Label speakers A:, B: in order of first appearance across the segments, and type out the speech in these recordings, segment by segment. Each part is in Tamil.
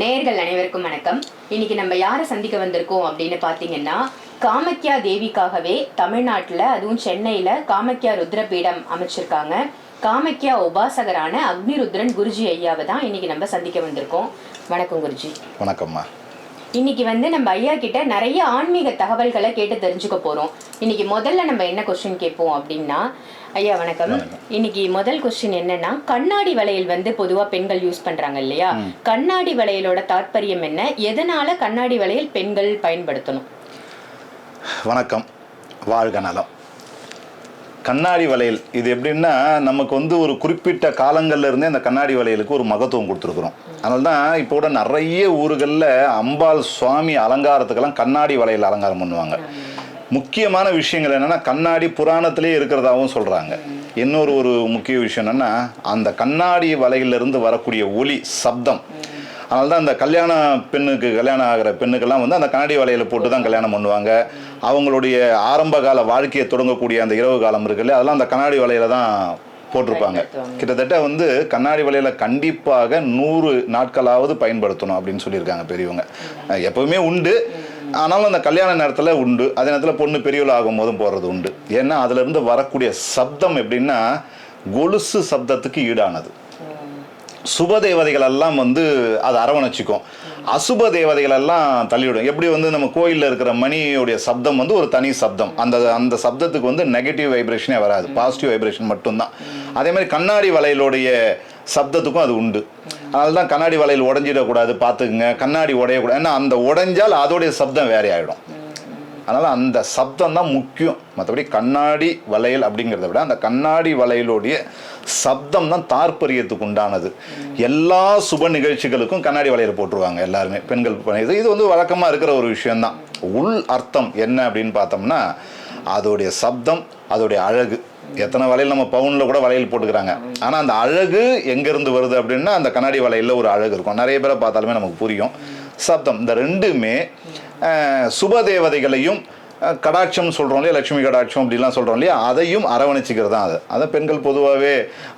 A: நேர்கள் அனைவருக்கும் வணக்கம். இன்னைக்கு நம்ம யாரை சந்திக்க வந்திருக்கோம் அப்படின்னு பார்த்தீங்கன்னா காமக்யா தேவிக்காகவே தமிழ்நாட்டில் அதுவும் சென்னையில் காமக்யா ருத்ரபீடம் அமைச்சிருக்காங்க. காமக்யா உபாசகரான அக்னிருத்ரன் குருஜி ஐயாவை தான் இன்னைக்கு நம்ம சந்திக்க வந்திருக்கோம். வணக்கம் குருஜி.
B: வணக்கம்மா.
A: இன்னைக்கு வந்து நம்ம ஐயா கிட்ட நிறைய ஆன்மீக தகவல்களை கேட்டு தெரிஞ்சுக்க போறோம். இன்னைக்கு முதல்ல நம்ம என்ன கொஸ்டின் கேட்போம் அப்படின்னா ஐயா வணக்கம். இன்னைக்கு முதல் கொஸ்டின் என்னன்னா கண்ணாடி வளையல் வந்து பொதுவா பெண்கள் யூஸ் பண்றாங்க இல்லையா? கண்ணாடி வளையலோட தாற்பயம் என்ன? எதனால கண்ணாடி வளையல் பெண்கள் பயன்படுத்தணும்?
B: வணக்கம். வாழ்க நலம். கண்ணாடி வளையல். இது எப்படின்னா நமக்கு வந்து ஒரு குறிப்பிட்ட காலங்கள்ல இருந்தே அந்த கண்ணாடி வளையலுக்கு ஒரு மகத்துவம் கொடுத்துருக்குறோம். அதனால தான் இப்போ கூட நிறைய ஊர்களில் அம்பாள் சுவாமி அலங்காரத்துக்கெல்லாம் கண்ணாடி வளையல் அலங்காரம் பண்ணுவாங்க. முக்கியமான விஷயங்கள் என்னென்னா கண்ணாடி புராணத்திலே இருக்கிறதாகவும் சொல்கிறாங்க இன்னொரு ஒரு முக்கிய விஷயம் என்னென்னா அந்த கண்ணாடி வலையிலிருந்து வரக்கூடிய ஒலி சப்தம் அதனால தான் அந்த கல்யாண பெண்ணுக்கு கல்யாணம் ஆகிற பெண்ணுக்கெல்லாம் வந்து அந்த கண்ணாடி வலையில போட்டு தான் கல்யாணம் பண்ணுவாங்க. அவங்களுடைய ஆரம்ப கால வாழ்க்கையை தொடங்கக்கூடிய அந்த இரவு காலம் இருக்குல்ல அதெல்லாம் அந்த கண்ணாடி வலையில தான் போட்டிருப்பாங்க. கிட்டத்தட்ட வந்து கண்ணாடி வலையில கண்டிப்பாக நூறு நாட்களாவது பயன்படுத்தணும் அப்படின்னு சொல்லியிருக்காங்க பெரியவங்க. எப்பவுமே உண்டு. ஆனாலும் அந்த கல்யாண நேரத்தில் உண்டு. அதே நேரத்தில் பொண்ணு பெரியவள் ஆகும் போதும் போடுறது உண்டு. ஏன்னா அதுல இருந்து வரக்கூடிய சப்தம் எப்படின்னா கொலுசு சப்தத்துக்கு ஈடானது. சுப தேவதைகள் எல்லாம் வந்து அதை அரவணைச்சிக்கும். அசுப தேவதைகள் எல்லாம் தள்ளிவிடும். எப்படி வந்து நம்ம கோயிலில் இருக்கிற மணியுடைய சப்தம் வந்து ஒரு தனி சப்தம். அந்த அந்த சப்தத்துக்கு வந்து நெகட்டிவ் வைப்ரேஷனே வராது. பாசிட்டிவ் வைப்ரேஷன் மட்டும்தான். அதே மாதிரி கண்ணாடி வளையலுடைய சப்தத்துக்கும் அது உண்டு. அதனால தான் கண்ணாடி வளையல் உடஞ்சிடக்கூடாது பார்த்துக்குங்க. கண்ணாடி உடையக்கூடாது. ஏன்னா அந்த உடைஞ்சால் அதோடைய சப்தம் வேறே ஆகிடும் அதனால் அந்த சப்தம் தான் முக்கியம். மற்றபடி கண்ணாடி வளையல் அப்படிங்கிறத விட அந்த கண்ணாடி வளையலுடைய சப்தம் தான் தாற்பரியத்துக்கு உண்டானது. எல்லா சுப நிகழ்ச்சிகளுக்கும் கண்ணாடி வளையல் போட்டுருவாங்க எல்லாருமே பெண்கள் பண்ணியது இது இது வந்து வழக்கமாக இருக்கிற ஒரு விஷயந்தான் உள் அர்த்தம் என்ன அப்படின்னு பார்த்தோம்னா அதோடைய சப்தம் அதோடைய அழகு. எத்தனை வளையல் நம்ம பவுனில் கூட வளையல் போட்டுக்கிறாங்க. ஆனால் அந்த அழகு எங்கேருந்து வருது அப்படின்னா அந்த கண்ணாடி வளையலில் ஒரு அழகு இருக்கும். நிறைய பேரை பார்த்தாலுமே நமக்கு புரியும். சப்தம் இந்த ரெண்டுமே சுப தேவதைகளையும் கடாட்சம் சொல்கிறோம் இல்லையா லட்சுமி கடாட்சம் அப்படிலாம் சொல்கிறோம் இல்லையா அதையும் அரவணைச்சிக்கிறது தான் அது. அதை பெண்கள் பொதுவாகவே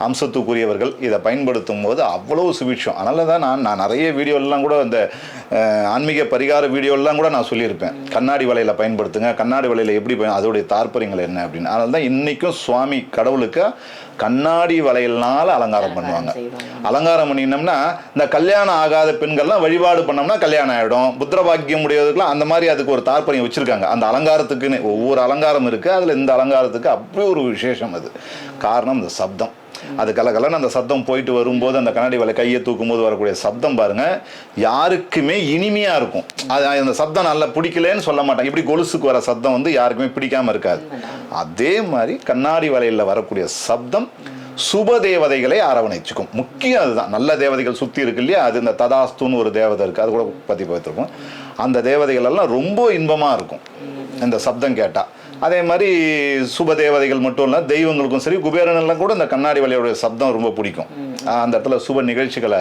B: அம்சத்துக்குரியவர்கள். இதை பயன்படுத்தும் போது அவ்வளோ சுபிட்சம். அதனால தான் நான் நான் நிறைய வீடியோலாம் கூட இந்த ஆன்மீக பரிகார வீடியோலாம் கூட நான் சொல்லியிருப்பேன். கண்ணாடி வலையில் பயன்படுத்துங்க. கண்ணாடி வலையில் எப்படி அதோடைய தாற்பயங்கள் என்ன அப்படின்னு. அதனால தான் இன்றைக்கும் சுவாமி கடவுளுக்கு கண்ணாடி வளையல்னால அலங்காரம் பண்ணுவாங்க. அலங்காரம் பண்ணினோம்னா இந்த கல்யாணம் ஆகாத பெண்கள்லாம் வழிபாடு பண்ணோம்னா கல்யாணம் ஆகிடும் புத்திர பாக்கியம் உடையவதுக்கெல்லாம் அந்த மாதிரி அதுக்கு ஒரு தாற்பயம் வச்சிருக்காங்க. அந்த அலங்காரத்துக்குன்னு ஒவ்வொரு அலங்காரம் இருக்கு. அதில் இந்த அலங்காரத்துக்கு அப்படி ஒரு விசேஷம் அது. காரணம் இந்த சப்தம். அது கலகலன்னு அந்த சப்தம் போயிட்டு வரும்போது அந்த கண்ணாடி வலை கையை தூக்கும் போது வரக்கூடிய சப்தம் பாருங்க. யாருக்குமே இனிமையா இருக்கும். அது அந்த சப்தம் நல்லா பிடிக்கலன்னு சொல்ல மாட்டாங்க. இப்படி கொலுசுக்கு வர சப்தம் வந்து யாருக்குமே பிடிக்காம இருக்காது. அதே மாதிரி கண்ணாடி வலையில் வரக்கூடிய சப்தம் சுப தேவதைகளை அரவணைச்சுக்கும். முக்கியம் அதுதான். நல்ல தேவதைகள் சுற்றி இருக்கு இல்லையா? அது இந்த ததாஸ்துன்னு ஒரு தேவதை இருக்குது அது கூட பற்றி பார்த்துருக்கோம் அந்த தேவதைகள் எல்லாம் ரொம்ப இன்பமாக இருக்கும். இந்த சப்தம் கேட்டால் அதே மாதிரி சுப தேவதைகள் மட்டும் இல்லை தெய்வங்களுக்கும் சரி குபேரன் எல்லாம் கூட இந்த கண்ணாடி வலையோட சப்தம் ரொம்ப பிடிக்கும். அந்த இடத்துல சுப நிகழ்ச்சிகளை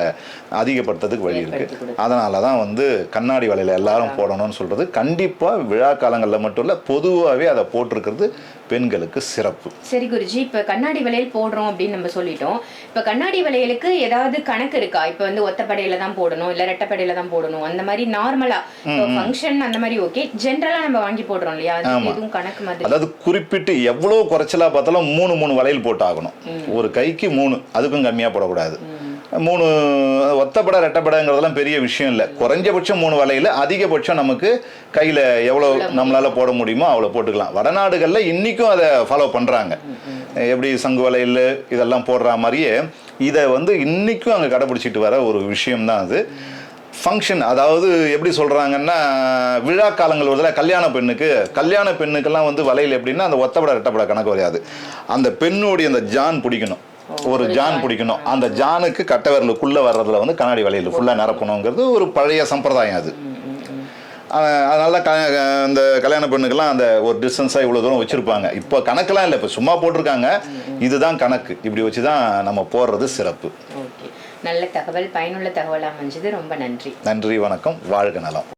B: அதிகப்படுத்துறதுக்கு வழி இருக்கு.
A: ஏற்படுத்தி
B: அதனால தான் வந்து கண்ணாடி வலையில் எல்லாரும் போடணும்னு சொல்றது. கண்டிப்பாக விழா காலங்களில் மட்டும் இல்லை பொதுவாகவே அதை போட்டிருக்கிறது பெண்களுக்கு சிறப்பு.
A: சரி குருஜி இப்ப கண்ணாடி வளையல் போடுறோம் அப்படின்னு நம்ம சொல்லிட்டோம். இப்ப கண்ணாடி வளையலுக்கு ஏதாவது கணக்கு இருக்கா? இப்ப வந்து ஒத்தப்படையில தான் போடணும் இல்ல ரெட்டப்படையில தான் போடணும். அந்த மாதிரி நார்மலா ஃபங்க்ஷன் அந்த மாதிரி ஓகே ஜென்ரலா நம்ம வாங்கி போடுறோம் இல்லையா? அதுக்கு எதுவும் கணக்கு மாதிரி
B: அதாவது குறிப்பிட்டு எவ்வளோ குறைச்சலா பார்த்தாலும் மூணு மூணு வளையல் போட்டு ஆகணும் ஒரு கைக்கு மூணு அதுக்கும் கம்மியாக போடக்கூடாது. மூணு ஒத்தப்படை ரெட்டப்படைங்கிறதெல்லாம் பெரிய விஷயம் இல்லை. குறைஞ்சபட்சம் மூணு வலையில் அதிகபட்சம் நமக்கு கையில் எவ்வளோ நம்மளால் போட முடியுமோ அவ்வளோ போட்டுக்கலாம். வடநாடுகளில் இன்றைக்கும் அதை ஃபாலோ பண்ணுறாங்க எப்படி சங்கு வலையில் இதெல்லாம் போடுற மாதிரியே இதை வந்து இன்றைக்கும் அங்கே கடைப்பிடிச்சிட்டு வர ஒரு விஷயம்தான் அது. ஃபங்க்ஷன் அதாவது எப்படி சொல்கிறாங்கன்னா விழா காலங்கள் வருதுல கல்யாண பெண்ணுக்கு கல்யாண பெண்ணுக்கெல்லாம் வந்து வலையில் எப்படின்னா அந்த ஒத்தப்பட ரெட்டப்பட கணக்கு வரையாது. அந்த பெண்ணுடைய அந்த ஜான் பிடிக்கணும். ஒரு ஜான் பிடிக்கணும். அந்த ஜானுக்கு கட்டை விரலுக்குள்ள வர்றதுல வந்து கண்ணாடி வலையில் ஃபுல்லாக நிரப்பணுங்கிறது ஒரு பழைய சம்பிரதாயம் அது. அதனால க இந்த கல்யாண பெண்ணுக்கெல்லாம் அந்த ஒரு டிஸ்டன்ஸாக இவ்வளோ தூரம் வச்சுருப்பாங்க. இப்போ கணக்கெல்லாம் இல்லை. இப்போ சும்மா போட்டிருக்காங்க. இதுதான் கணக்கு. இப்படி வச்சு தான் நம்ம போடுறது சிறப்பு.
A: நல்ல தகவல் பயனுள்ள தகவல் அமைஞ்சது. ரொம்ப நன்றி.
B: நன்றி வணக்கம். வாழ்க நலம்.